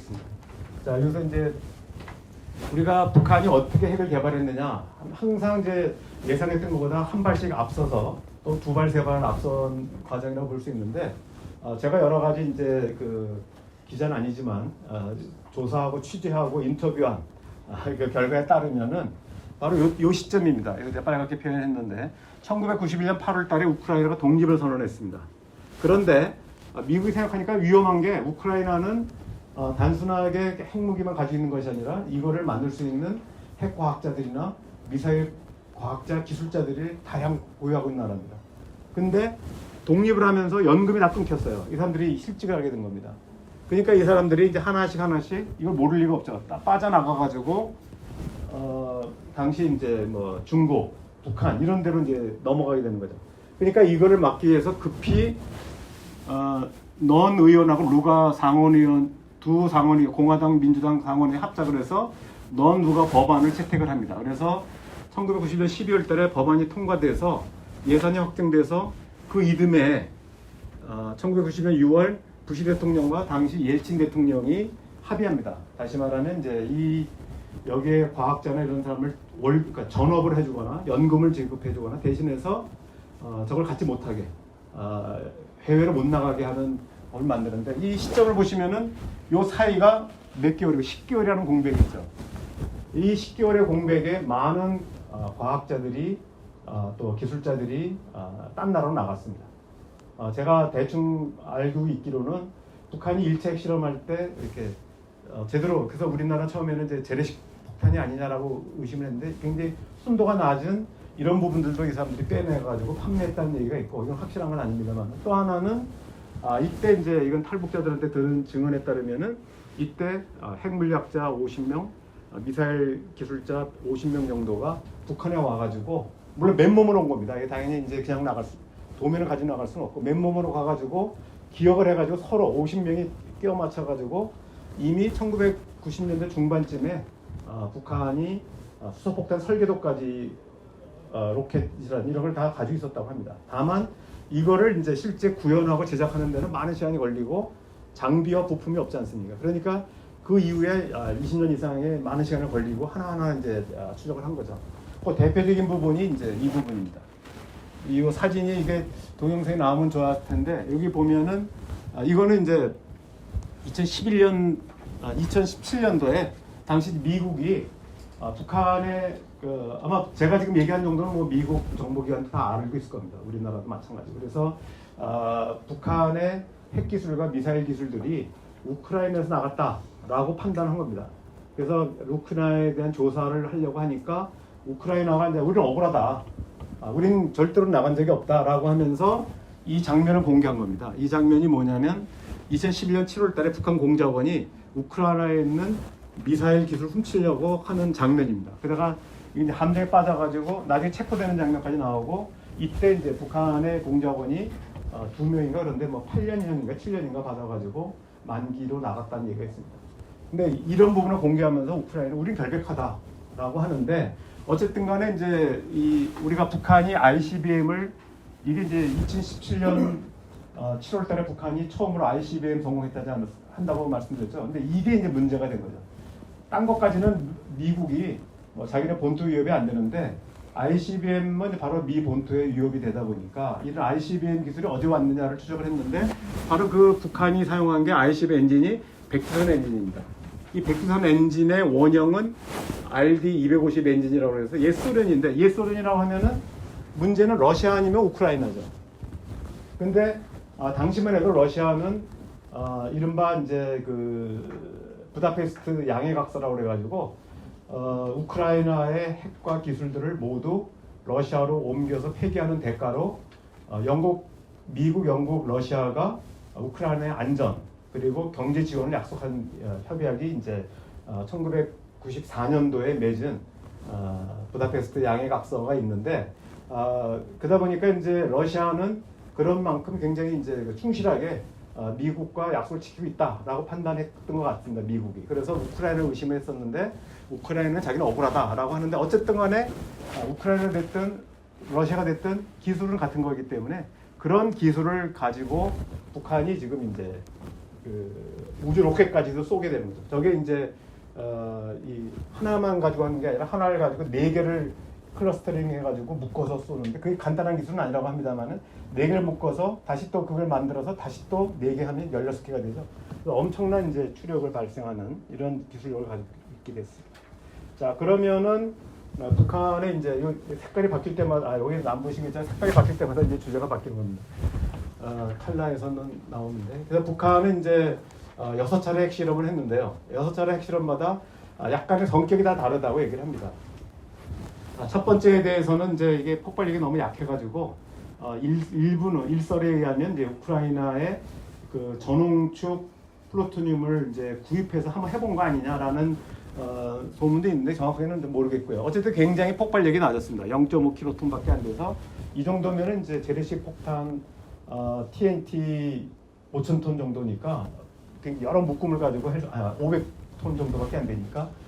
하겠습니다. 자, 여기서 이제 우리가 북한이 어떻게 핵을 개발했느냐 항상 이제 예상했던 것보다 한 발씩 앞서서 또 두 발 세 발 앞선 과정이라고 볼 수 있는데 어, 제가 여러 가지 이제 그 기자는 아니지만 어, 조사하고 취재하고 인터뷰한 아, 그 결과에 따르면은 바로 요, 요 시점입니다. 이거 빨갛게 표현했는데 1991년 8월달에 우크라이나가 독립을 선언했습니다. 그런데 아, 미국이 생각하니까 위험한 게 우크라이나는 어, 단순하게 핵무기만 가지고 있는 것이 아니라 이거를 만들 수 있는 핵 과학자들이나 미사일 과학자 기술자들이 다량 보유하고 있는 나라입니다. 근데 독립을 하면서 연금이 다 끊겼어요. 이 사람들이 실직을 하게 된 겁니다. 그러니까 이 사람들이 이제 하나씩 하나씩 이걸 모를 리가 없죠. 다 빠져나가 가지고 어, 당시 이제 뭐 중국, 북한 이런 데로 이제 넘어가게 되는 거죠. 그러니까 이거를 막기 위해서 급히 어, 넌 의원하고 루가 상원 의원 두 상원이 공화당 민주당 상원이 합작을 해서 넌 누가 법안을 채택을 합니다. 그래서 1990년 12월 달에 법안이 통과돼서 예산이 확정돼서 그 이듬해 어, 1990년 6월 부시 대통령과 당시 예친 대통령이 합의합니다. 다시 말하면 이제 이 여기에 과학자나 이런 사람을 월 그러니까 전업을 해주거나 연금을 지급해주거나 대신해서 어, 저걸 갖지 못하게 어, 해외로 못 나가게 하는 법을 만드는데 이 시점을 보시면은 요 사이가 몇 개월이고 10개월이라는 공백이죠. 이 10개월의 공백에 많은 어, 과학자들이 어, 또 기술자들이 어, 딴 나라로 나갔습니다. 어, 제가 대충 알고 있기로는 북한이 일체 핵실험할 때 이렇게 어, 제대로 그래서 우리나라 처음에는 이제 재래식 폭탄이 아니냐라고 의심을 했는데 굉장히 순도가 낮은 이런 부분들도 이 사람들이 빼내가지고 판매했다는 얘기가 있고 이건 확실한 건 아닙니다만 또 하나는 아, 이때 이제 이건 탈북자들한테 들은 증언에 따르면은 이때 아, 핵물리학자 50명, 아, 미사일 기술자 50명 정도가 북한에 와가지고 물론 맨몸으로 온 겁니다. 이게 당연히 이제 그냥 나갈 수 도면을 가지고 나갈 수는 없고 맨몸으로 가가지고 기억을 해가지고 서로 50명이 끼워 맞춰가지고 이미 1990년대 중반쯤에 아, 북한이 아, 수소폭탄 설계도까지 어, 로켓이란 이런 걸 다 가지고 있었다고 합니다. 다만 이거를 이제 실제 구현하고 제작하는 데는 많은 시간이 걸리고 장비와 부품이 없지 않습니까? 그러니까 그 이후에 아, 20년 이상의 많은 시간을 걸리고 하나하나 이제 아, 추적을 한 거죠. 그 대표적인 부분이 이제 이 부분입니다. 이 사진이 이게 동영상에 나오면 좋았을 텐데 여기 보면은 아, 이거는 이제 2011년 아, 2017년도에 당시 미국이 아, 북한의 그 아마 제가 지금 얘기한 정도는 뭐 미국 정보기관도 다 알고 있을 겁니다. 우리나라도 마찬가지. 그래서 아, 북한의 핵 기술과 미사일 기술들이 우크라이나에서 나갔다라고 판단한 겁니다. 그래서 우크라이나에 대한 조사를 하려고 하니까 우크라이나가 이제 우리는 억울하다. 아, 우린 절대로 나간 적이 없다라고 하면서 이 장면을 공개한 겁니다. 이 장면이 뭐냐면 2011년 7월 달에 북한 공작원이 우크라이나에 있는 미사일 기술 훔치려고 하는 장면입니다. 그러다가 이제 함정에 빠져가지고 나중에 체포되는 장면까지 나오고 이때 이제 북한의 공작원이 어, 두 명인가 그런데 뭐 8년인가 7년인가 받아가지고 만기로 나갔다는 얘기가 있습니다. 근데 이런 부분을 공개하면서 우크라이나 우린 결백하다라고 하는데 어쨌든 간에 이제 이 우리가 북한이 ICBM을 이게 이제 2017년 어, 7월 달에 북한이 처음으로 ICBM 성공했다지 한다고 말씀드렸죠. 근데 이게 이제 문제가 된 거죠. 딴 것까지는 미국이 뭐 자기네 본토 위협이 안 되는데 ICBM은 바로 미 본토에 위협이 되다 보니까 이런 ICBM 기술이 어디 왔느냐를 추적을 했는데 바로 그 북한이 사용한 게 ICBM 엔진이 백두산 엔진입니다. 이 백두산 엔진의 원형은 RD250 엔진이라고 해서 옛 소련인데 옛 소련이라고 하면은 문제는 러시아 아니면 우크라이나죠. 근데 아, 당시만 해도 러시아는 아, 이른바 이제 그 부다페스트 양해각서라고 그래가지고 어, 우크라이나의 핵과 기술들을 모두 러시아로 옮겨서 폐기하는 대가로 어, 영국, 미국, 영국, 러시아가 우크라이나의 안전 그리고 경제 지원을 약속한 어, 협약이 이제 어, 1994년도에 맺은 어, 부다페스트 양해각서가 있는데 어, 그러다 보니까 이제 러시아는 그런 만큼 굉장히 이제 그 충실하게 어, 미국과 약속을 지키고 있다라고 판단했던 것 같습니다. 미국이. 그래서 우크라이나를 의심했었는데 우크라이나는 자기는 억울하다라고 하는데 어쨌든 간에 아, 우크라이나 됐든 러시아가 됐든 기술은 같은 거기 때문에 그런 기술을 가지고 북한이 지금 이제 그 우주 로켓까지도 쏘게 되는 거죠. 저게 이제 어, 이 하나만 가지고 하는 게 아니라 하나를 가지고 네 개를 클러스터링 해가지고 묶어서 쏘는데 그게 간단한 기술은 아니라고 합니다만은 네 개를 묶어서 다시 또 그걸 만들어서 다시 또 네 개 하면 16개가 되죠. 그래서 엄청난 이제 추력을 발생하는 이런 기술력을 가지고 있게 됐습니다. 자 그러면은 어, 북한의 이제 요 색깔이 바뀔 때마다 아 여기 남부시겠지만 색깔이 바뀔 때마다 이제 주제가 바뀌는 겁니다. 어, 칼라에서는 나오는데 그래서 북한은 이제 어, 여섯 차례 핵실험을 했는데요. 여섯 차례 핵실험마다 아, 약간의 성격이 다 다르다고 얘기를 합니다. 아, 첫 번째에 대해서는 이제 이게 폭발력이 너무 약해가지고 어, 일, 일부는 일설에 의하면 이제 우크라이나의 그 전홍축 플루토늄을 이제 구입해서 한번 해본 거 아니냐라는 어, 소문도 있는데 정확하게는 모르겠고요. 어쨌든 굉장히 폭발력이 낮았습니다. 0.5킬로톤밖에 안 돼서 이 정도면은 이제 재래식 폭탄 어, TNT 5천 톤 정도니까 굉장히 여러 묶음을 가지고 해, 아, 500톤 정도밖에 안 되니까 어,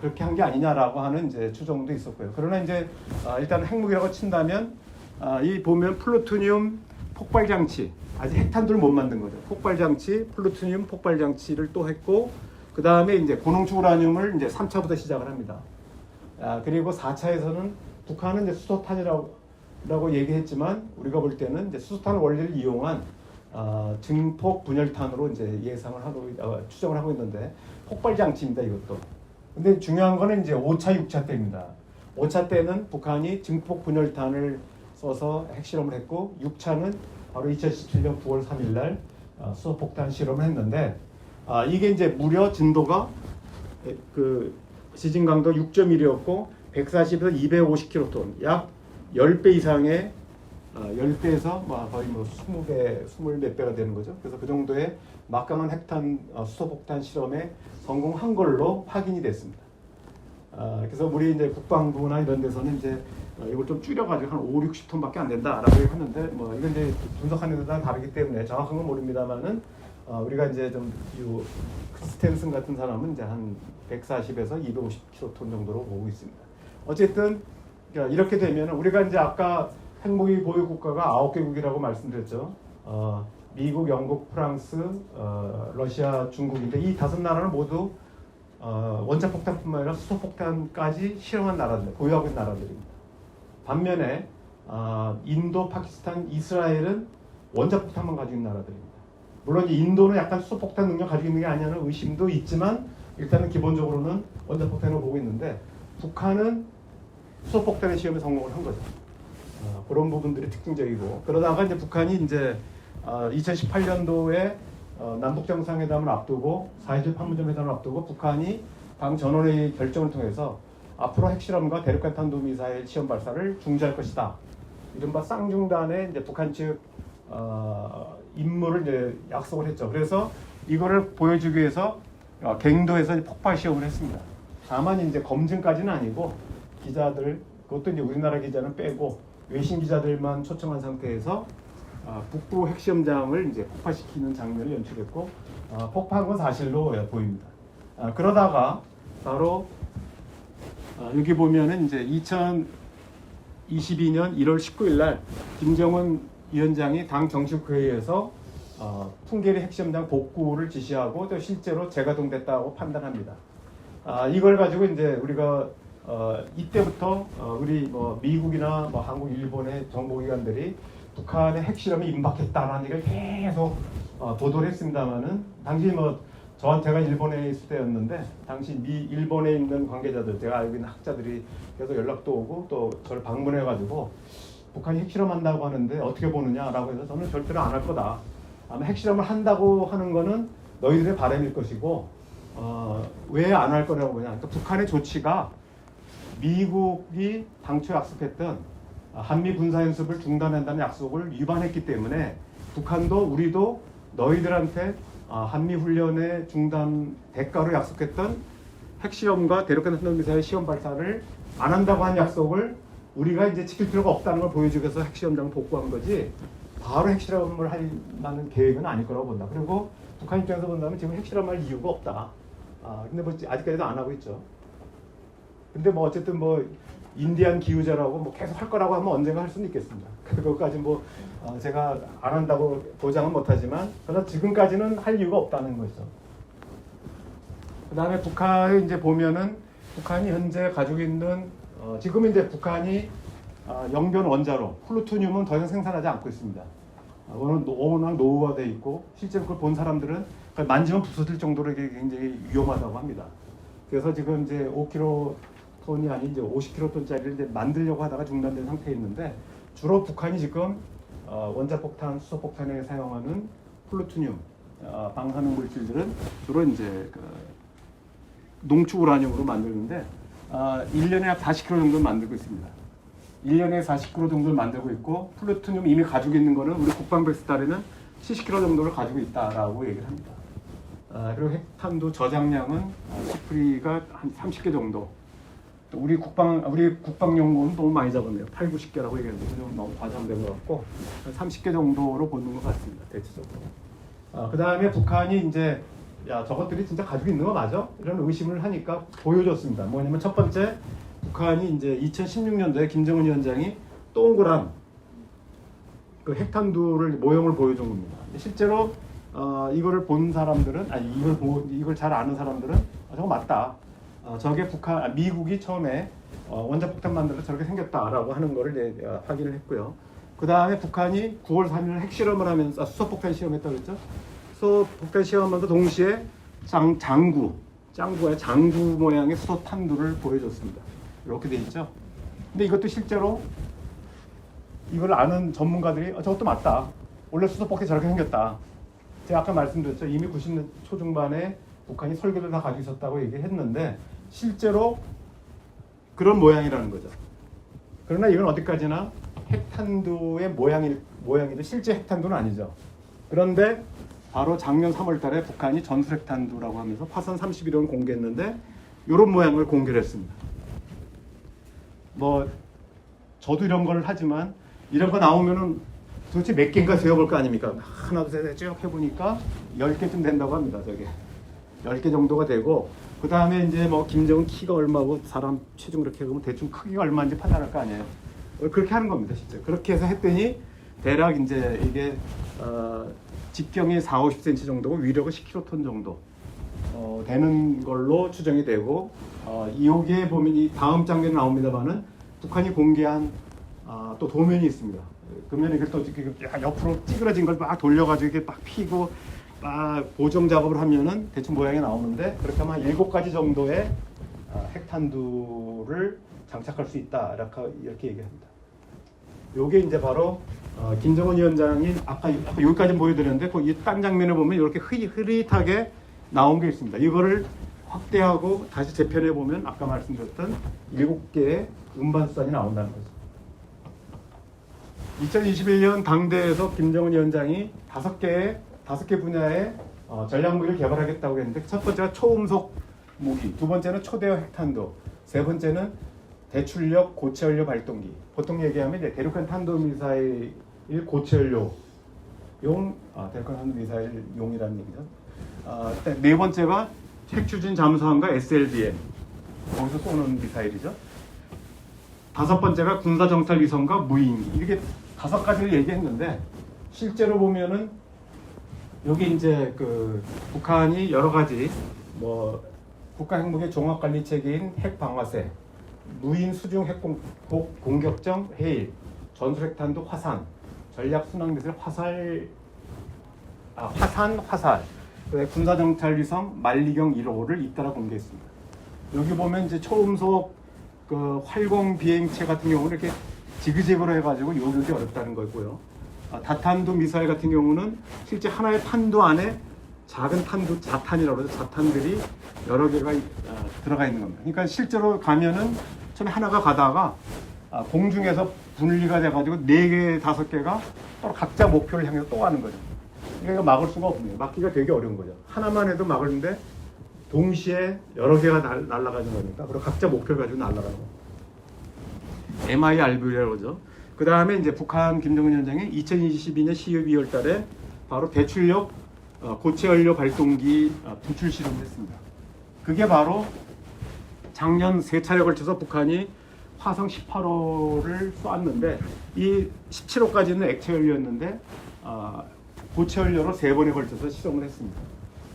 그렇게 한 게 아니냐라고 하는 이제 추정도 있었고요. 그러나 이제 아, 일단 핵무기라고 친다면 아, 이 보면 플루토늄 폭발 장치 아직 핵탄두를 못 만든 거죠. 폭발 장치, 플루토늄 폭발 장치를 또 했고 그 다음에 이제 고농축 우라늄을 이제 3차부터 시작을 합니다. 아, 그리고 4차에서는 북한은 이제 수소탄이라고 라고 얘기했지만 우리가 볼 때는 이제 수소탄 원리를 이용한 어, 증폭 분열탄으로 이제 예상을 하고 있- 어, 추정을 하고 있는데 폭발 장치입니다 이것도. 근데 중요한 거는 이제 5차, 6차 때입니다. 5차 때는 북한이 증폭 분열탄을 써서 핵실험을 했고 6차는 바로 2017년 9월 3일 날 어, 수소폭탄 실험을 했는데 아, 이게 이제 무려 진도가 에, 그 지진 강도 6.1이었고 140에서 250킬로톤 약 10배 이상의 어, 10배에서 뭐 거의 뭐 20배, 20몇 배가 되는 거죠. 그래서 그 정도의 막강한 핵탄 어, 수소폭탄 실험에 성공한 걸로 확인이 됐습니다. 아, 그래서 우리 이제 국방부나 이런 데서는 이제 어, 이걸 좀 줄여가지고 한 5, 60톤밖에 안 된다라고 했는데 뭐 이건 이제 분석하는 데 따라 다르기 때문에 정확한 건 모릅니다만은 어, 우리가 이제 좀이 스탠슨 같은 사람은 이제 한 140에서 250킬로톤 정도로 보고 있습니다. 어쨌든 그러니까 이렇게 되면 우리가 이제 아까 핵무기 보유 국가가 9개국이라고 말씀드렸죠. 어, 미국, 영국, 프랑스, 어, 러시아, 중국인데 이 다섯 나라는 모두 어, 원자폭탄뿐만 아니라 수소폭탄까지 실험한 나라들, 보유하고 있는 나라들입니다. 반면에 어, 인도, 파키스탄, 이스라엘은 원자폭탄만 가지고 있는 나라들입니다. 물론 이 인도는 약간 수소폭탄 능력 가지고 있는 게 아니냐는 의심도 있지만 일단은 기본적으로는 원자폭탄을 보고 있는데 북한은 수소폭탄의 시험에 성공을 한 거죠. 어, 그런 부분들이 특징적이고 그러다가 이제 북한이 이제 어, 2018년도에 어, 남북 정상회담을 앞두고 4.27 판문점 회담을 앞두고 북한이 당 전원회의 결정을 통해서 앞으로 핵실험과 대륙간 탄도미사일 시험 발사를 중지할 것이다. 이른바 쌍중단의 이제 북한 측 어, 임무를 이제 약속을 했죠. 그래서 이거를 보여주기 위해서 어, 갱도에서 폭발 시험을 했습니다. 다만 이제 검증까지는 아니고 기자들 그것도 이제 우리나라 기자는 빼고 외신 기자들만 초청한 상태에서 어, 북부 핵시험장을 이제 폭파시키는 장면을 연출했고 어, 폭파한 건 사실로 예, 보입니다. 아, 그러다가 바로 아, 여기 보면은 이제 2022년 1월 19일 날 김정은 위원장이 당 정식 회의에서 어, 풍계리 핵시험장 복구를 지시하고 또 실제로 재가동됐다고 판단합니다. 아, 이걸 가지고 이제 우리가 어, 이때부터 어, 우리 뭐 미국이나 뭐 한국, 일본의 정보기관들이 북한의 핵실험이 임박했다라는 얘기를 계속 어, 보도를 했습니다만은 당시 뭐 저한테가 일본에 있을 때였는데 당시 미 일본에 있는 관계자들 제가 알고 있는 학자들이 계속 연락도 오고 또 저를 방문해 가지고 북한이 핵실험한다고 하는데 어떻게 보느냐라고 해서 저는 절대로 안 할 거다. 아마 핵실험을 한다고 하는 거는 너희들의 바람일 것이고 어, 왜 안 할 거라고 보냐. 그러니까 북한의 조치가 미국이 당초 약속했던 한미 군사 연습을 중단한다는 약속을 위반했기 때문에 북한도 우리도 너희들한테 아, 한미 훈련의 중단 대가로 약속했던 핵시험과 대륙간 탄도미사일 시험 발사를 안 한다고 한 약속을 우리가 이제 지킬 필요가 없다는 걸 보여주기 위해서 핵시험장을 복구한 거지 바로 핵실험을 할 만한 계획은 아닐 거라고 본다. 그리고 북한 입장에서 본다면 지금 핵실험할 이유가 없다. 아 근데 뭐 아직까지도 안 하고 있죠. 근데 뭐 어쨌든 뭐 인디안 기후제라고 뭐 계속 할 거라고 하면 언젠가 할 수는 있겠습니다. 그것까지 뭐 어, 제가 안 한다고 보장은 못하지만 그러나 지금까지는 할 이유가 없다는 거죠. 그다음에 북한을 이제 보면은 북한이 현재 가지고 있는 어, 지금 이제 북한이 어, 영변 원자로 플루토늄은 더 이상 생산하지 않고 있습니다. 어, 워낙, 노- 워낙 노후화돼 있고 실제로 그걸 본 사람들은 만지면 부서질 정도로 굉장히 위험하다고 합니다. 그래서 지금 이제 5kg 톤이 아닌 이제 50kg 톤짜리를 이제 만들려고 하다가 중단된 상태에 있는데 주로 북한이 지금 어, 원자폭탄, 수소폭탄에 사용하는 플루토늄 어, 방사능 물질들은 주로 이제 그 농축 우라늄으로 만드는데 아, 1년에 약 40kg 정도 만들고 있습니다. 1년에 40kg 정도를 만들고 있고 플루토늄 이미 가지고 있는 거는 우리 국방백스달에는 70kg 정도를 가지고 있다라고 얘기를 합니다. 아, 그리고 핵탄두 저장량은 아, 시프리가 한 30개 정도. 또 우리 국방 우리 국방연구원 너무 많이 잡았네요. 8, 90개라고 얘기했는데 좀 너무 과장된 것 같고 한 30개 정도로 보는 것 같습니다. 대체적으로. 아, 그 다음에 북한이 이제 야 저것들이 진짜 가지고 있는 거 맞아? 이런 의심을 하니까 보여줬습니다. 뭐냐면 첫 번째 북한이 이제 2016년도에 김정은 위원장이 동그란 그 핵탄두를 모형을 보여준 겁니다. 실제로 어, 이거를 본 사람들은 아니 이걸 보, 이걸 잘 아는 사람들은 아, 저거 맞다. 어, 저게 북한 아, 미국이 처음에 어, 원자폭탄 만들어 저렇게 생겼다라고 하는 거를 이제 어, 확인을 했고요. 그 다음에 북한이 9월 3일 핵실험을 하면서 아, 수소폭탄 시험했다고 그랬죠. 수소폭탄 시험하면서 동시에 장, 장구, 짱구의 장구 모양의 수소 탄두를 보여줬습니다. 이렇게 돼 있죠. 근데 이것도 실제로 이걸 아는 전문가들이 어, 저것도 맞다. 원래 수소폭탄이 저렇게 생겼다. 제가 아까 말씀드렸죠. 이미 90년 초중반에 북한이 설계를 다 가지고 있었다고 얘기했는데 실제로 그런 모양이라는 거죠. 그러나 이건 어디까지나 핵탄두의 모양이 모양이죠. 실제 핵탄두는 아니죠. 그런데 바로 작년 3월 달에 북한이 전술 핵탄두라고 하면서 화성 31원 공개했는데 이런 모양을 공개를 했습니다. 뭐 저도 이런 걸 하지만 이런 거 나오면은 도대체 몇 개인가 세어볼 거 아닙니까? 하나 둘셋쭉 해보니까 10개쯤 된다고 합니다. 저게 10개 정도가 되고 그 다음에 이제 뭐 김정은 키가 얼마고 사람 체중 그렇게 하면 대충 크기가 얼마인지 판단할 거 아니에요. 어, 그렇게 하는 겁니다, 진짜. 그렇게 해서 했더니 대략 이제 이게 어, 직경이 4, 50cm 정도고 위력은 10kg 정도 어, 되는 걸로 추정이 되고 어, 이 여기에 보면 이 다음 장면에 나옵니다만은 북한이 공개한 아, 또 도면이 있습니다. 그러면 이게 또 이렇게 옆으로 찌그러진 걸 막 돌려가지고 이렇게 막 피고 막 보정 작업을 하면은 대충 모양이 나오는데 그렇게 하면 한 일곱 가지 정도의 아, 핵탄두를 장착할 수 있다 이렇게, 얘기합니다. 요게 이제 바로 어, 김정은 위원장이 아까, 여기까지 보여드렸는데 그이딴 장면을 보면 이렇게 흐릿하게 나온 게 있습니다. 이거를 확대하고 다시 재편해 보면 아까 말씀드렸던 일곱 개의 운반수단이 나온다는 거죠. 2021년 당대에서 김정은 위원장이 다섯 개의 다섯 개 분야의 어, 전략 무기를 개발하겠다고 했는데 첫 번째가 초음속 무기, 두 번째는 초대형 핵탄두, 세 번째는 대출력 고체연료 발동기. 보통 얘기하면 이제 대륙간 탄도 미사일 고체연료 용, 아, 대륙간 탄도 미사일 용이라는 얘기죠. 아, 네 번째가 핵추진 잠수함과 SLBM 거기서 쏘는 미사일이죠. 다섯 번째가 군사 정찰 위성과 무인기 이렇게 다섯 가지를 얘기했는데 실제로 보면은 여기 이제 그 북한이 여러 가지 뭐 국가 핵무기 종합 관리 체계인 핵 방아쇠, 무인 수중 핵 공, 공- 공격정 해일, 전술 핵탄두 화산, 전략 순항 미사일 화살 아, 화산 화살, 군사 정찰 위성 만리경 1호를 잇따라 공개했습니다. 여기 보면 이제 초음속 그 활공 비행체 같은 경우는 이렇게 지그재그로 해가지고 요격이 어렵다는 거고요. 아, 다탄두 미사일 같은 경우는 실제 하나의 탄두 안에 작은 탄두 자탄이라고 그러죠. 자탄들이 여러 개가 아, 들어가 있는 겁니다. 그러니까 실제로 가면은 처음에 하나가 가다가 아, 공중에서 분리가 돼가지고 네 개, 다섯 개가 또 각자 목표를 향해서 또 가는 거죠. 그러니까 막을 수가 없네요. 막기가 되게 어려운 거죠. 하나만 해도 막을는데 동시에 여러 개가 날, 날아가는 거니까 그리고 각자 목표를 가지고 날아가는 거. MIRV라고 그러죠. 그 다음에 이제 북한 김정은 위원장이 2022년 12월 달에 바로 대출력 어, 고체 연료 발동기 어, 분출 실험을 했습니다. 그게 바로 작년 세 차례 걸쳐서 북한이 화성 18호를 쐈는데 이 17호까지는 액체 연료였는데 아, 고체 연료로 세 번에 걸쳐서 시동을 했습니다.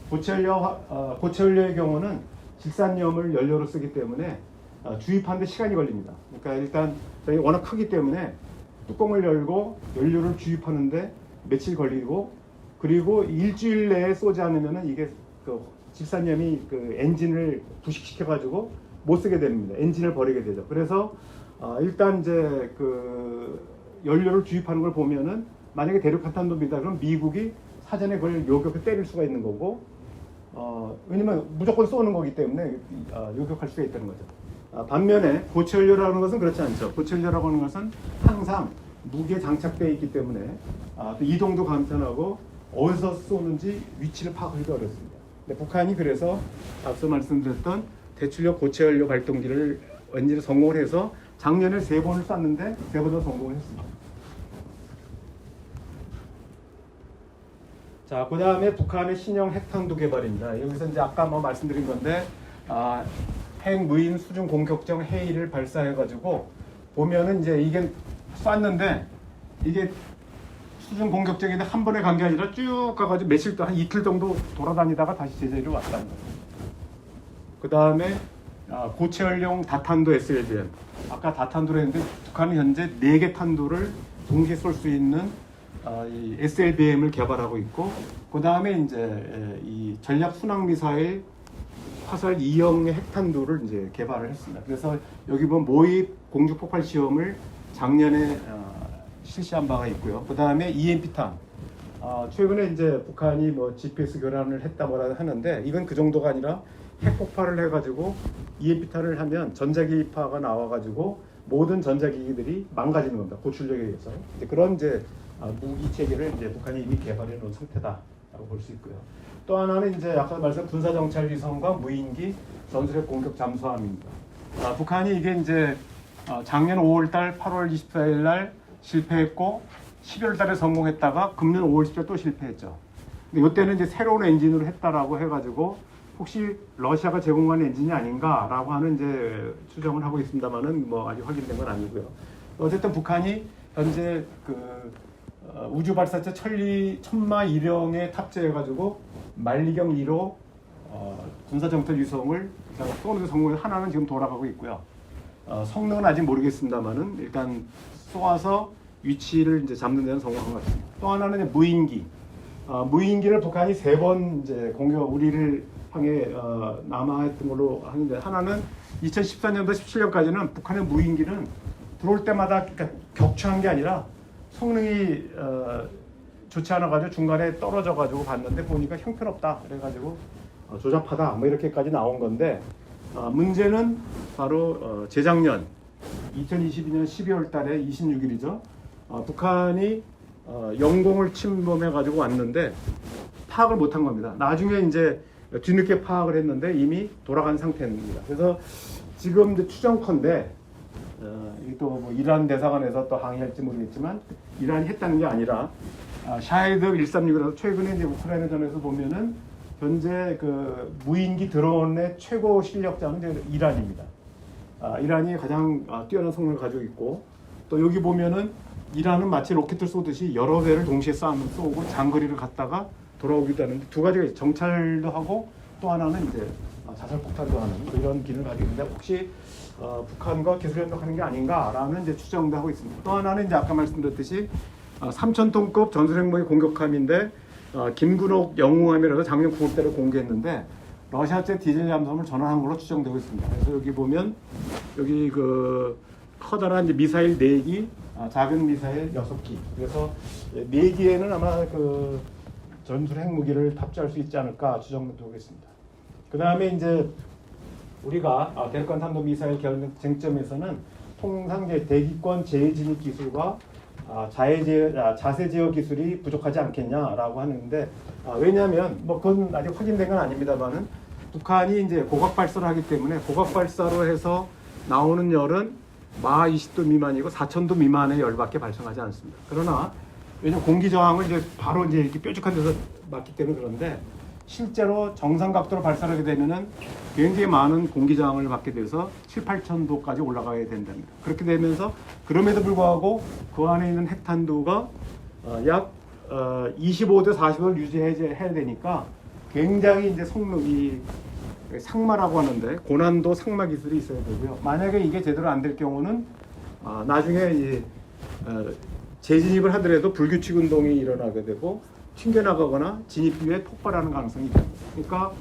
고체 연료 어, 고체 연료의 경우는 질산염을 연료로 쓰기 때문에 어, 주입하는데 시간이 걸립니다. 그러니까 일단 워낙 크기 때문에 뚜껑을 열고 연료를 주입하는데 며칠 걸리고 그리고 일주일 내에 쏘지 않으면은 이게 그 질산염이 그 엔진을 부식시켜 가지고 못 쓰게 됩니다. 엔진을 버리게 되죠. 그래서 어, 일단 이제 그 연료를 주입하는 걸 보면은 만약에 대륙간탄도입니다. 그럼 미국이 사전에 그걸 요격해 때릴 수가 있는 거고 어, 왜냐면 무조건 쏘는 거기 때문에 어, 요격할 수가 있다는 거죠. 아, 반면에 고체연료라는 것은 그렇지 않죠. 고체연료라고 하는 것은 항상 무게 장착되어 있기 때문에 아, 또 이동도 간편하고 어디서 쏘는지 위치를 파악하기도 어렵습니다. 북한이 그래서 앞서 말씀드렸던 대출력 고체연료 발동기를 엔진을 성공을 해서 작년에 세 번을 쐈는데 세번다 성공을 했습니다. 자, 그 다음에 북한의 신형 핵탄두 개발입니다. 여기서 이제 아까 뭐 말씀드린 건데, 아, 핵 무인 수중 공격정 회의를 발사해가지고 보면은 이제 이게 쐈는데 이게 수중 공격정인데 한 번에 간 게 아니라 쭉 가가지고 며칠 동안 한 이틀 정도 돌아다니다가 다시 제자리로 왔다는 거예요. 그 다음에 아, 고체연령 다탄도 SLBM. 아까 다탄도를 했는데 북한은 현재 4개 탄도를 동시에 쏠 수 있는 아, 이 SLBM을 개발하고 있고 그 다음에 이제 에, 이 전략 순항 미사일 화살 2형의 핵탄두를 이제 개발을 했습니다. 그래서 여기 보면 모의 공중 폭발 시험을 작년에 어, 실시한 바가 있고요. 그 다음에 EMP탄. 아, 최근에 이제 북한이 뭐 GPS 교란을 했다 뭐라 하는데 이건 그 정도가 아니라 핵 폭발을 해가지고 EMP탄을 하면 전자기파가 나와가지고 모든 전자기기들이 망가지는 겁니다. 고출력에 의해서. 이제 그런 이제 아, 무기 체계를 이제 북한이 이미 개발해 놓은 상태다 라고 볼 수 있고요. 또 하나는 이제 아까 말씀 군사 정찰 위성과 무인기 전술핵 공격 잠수함입니다. 아, 북한이 이게 이제 어, 작년 5월달, 8월 24일 날 실패했고 12월달에 성공했다가 금년 5월 10일 또 실패했죠. 근데 이때는 이제 새로운 엔진으로 했다라고 해가지고 혹시 러시아가 제공한 엔진이 아닌가라고 하는 이제 추정을 하고 있습니다만은 뭐 아직 확인된 건 아니고요. 어쨌든 북한이 현재 그 어, 우주 발사체 천리 천마 일형에 탑재해가지고 만리경 1호 어, 군사 정찰 위성을 쏘는 데 성공해서 하나는 지금 돌아가고 있고요. 어, 성능은 아직 모르겠습니다만은 일단 쏘아서 위치를 이제 잡는 데는 성공한 것 같습니다. 또 하나는 무인기. 어, 무인기를 북한이 세 번 이제 공격 우리를 향해 어, 남하했던 걸로 하는데 하나는 2014년도 17년까지는 북한의 무인기는 들어올 때마다 그러니까 격추한 게 아니라 성능이 어, 좋지 않아 가지고 중간에 떨어져 가지고 봤는데 보니까 형편없다 그래 가지고 어, 조잡하다 뭐 이렇게까지 나온 건데 어, 문제는 바로 어, 재작년 2022년 12월 달에 26일이죠. 어, 북한이 어, 영공을 침범해 가지고 왔는데 파악을 못한 겁니다. 나중에 이제 뒤늦게 파악을 했는데 이미 돌아간 상태입니다. 그래서 지금 이제 추정컨대 어, 또뭐 이란 대사관에서 또 항의할지 모르겠지만 이란이 했다는 게 아니라 아, 샤이드 136이라서 최근에 이제 우크라이나전에서 보면은 현재 그 무인기 드론의 최고 실력자는 이제 이란입니다. 아, 이란이 가장 아, 뛰어난 성능을 가지고 있고 또 여기 보면은 이란은 마치 로켓을 쏘듯이 여러 대를 동시에 쏴면 쏘고 장거리를 갔다가 돌아오기도 하는데 두 가지가. 정찰도 하고 또 하나는 이제 아, 자살 폭탄도 하는 뭐 이런 기능을 가지고 있는데 혹시 어, 북한과 기술 협력하는 게 아닌가라는 이제 추정도 하고 있습니다. 또 하나는 이제 아까 말씀드렸듯이 어, 3,000톤급 전술핵무기 공격함인데 어, 김근옥 영웅함이라서 작년 9월달에 공개했는데 러시아제 디젤 잠수함을 전환한 걸로 추정되고 있습니다. 그래서 여기 보면 여기 그 커다란 이제 미사일 4기, 아, 작은 미사일 6기. 그래서 4기에는 아마 그 전술 핵무기를 탑재할 수 있지 않을까 추정되고 있습니다. 그 다음에 이제 우리가 아, 대륙간 탄도 미사일 쟁점에서는 통상 대기권 재진입 기술과 아, 자해 제 아, 자세 제어 기술이 부족하지 않겠냐라고 하는데 아, 왜냐하면 뭐 그건 아직 확인된 건 아닙니다만은 북한이 이제 고각 발사를 하기 때문에 고각 발사로 해서 나오는 열은 마 20도 미만이고 4천도 미만의 열밖에 발생하지 않습니다. 그러나 왜냐면 공기 저항을 이제 바로 이제 이렇게 뾰족한 데서 맞기 때문에 그런데 실제로 정상 각도로 발사하게 되면은 굉장히 많은 공기 저항을 받게 돼서 7, 8천 도까지 올라가야 된답니다. 그렇게 되면서 그럼에도 불구하고 그 안에 있는 핵탄두가 어, 약 어, 25대 40을 유지해야 되니까 굉장히 이제 성능이 상마라고 하는데 고난도 상마 기술이 있어야 되고요. 만약에 이게 제대로 안 될 경우는 아, 나중에 이 어, 재진입을 하더라도 불규칙 운동이 일어나게 되고 튕겨나가거나 진입비에 폭발하는 가능성이 있다. 그러니까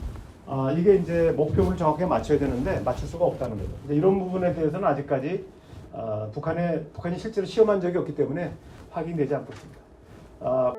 아, 이게 이제 목표를 정확하게 맞춰야 되는데 맞출 수가 없다는 거죠. 이런 부분에 대해서는 아직까지 아, 북한에 북한이 실제로 시험한 적이 없기 때문에 확인되지 않고 있습니다. 아...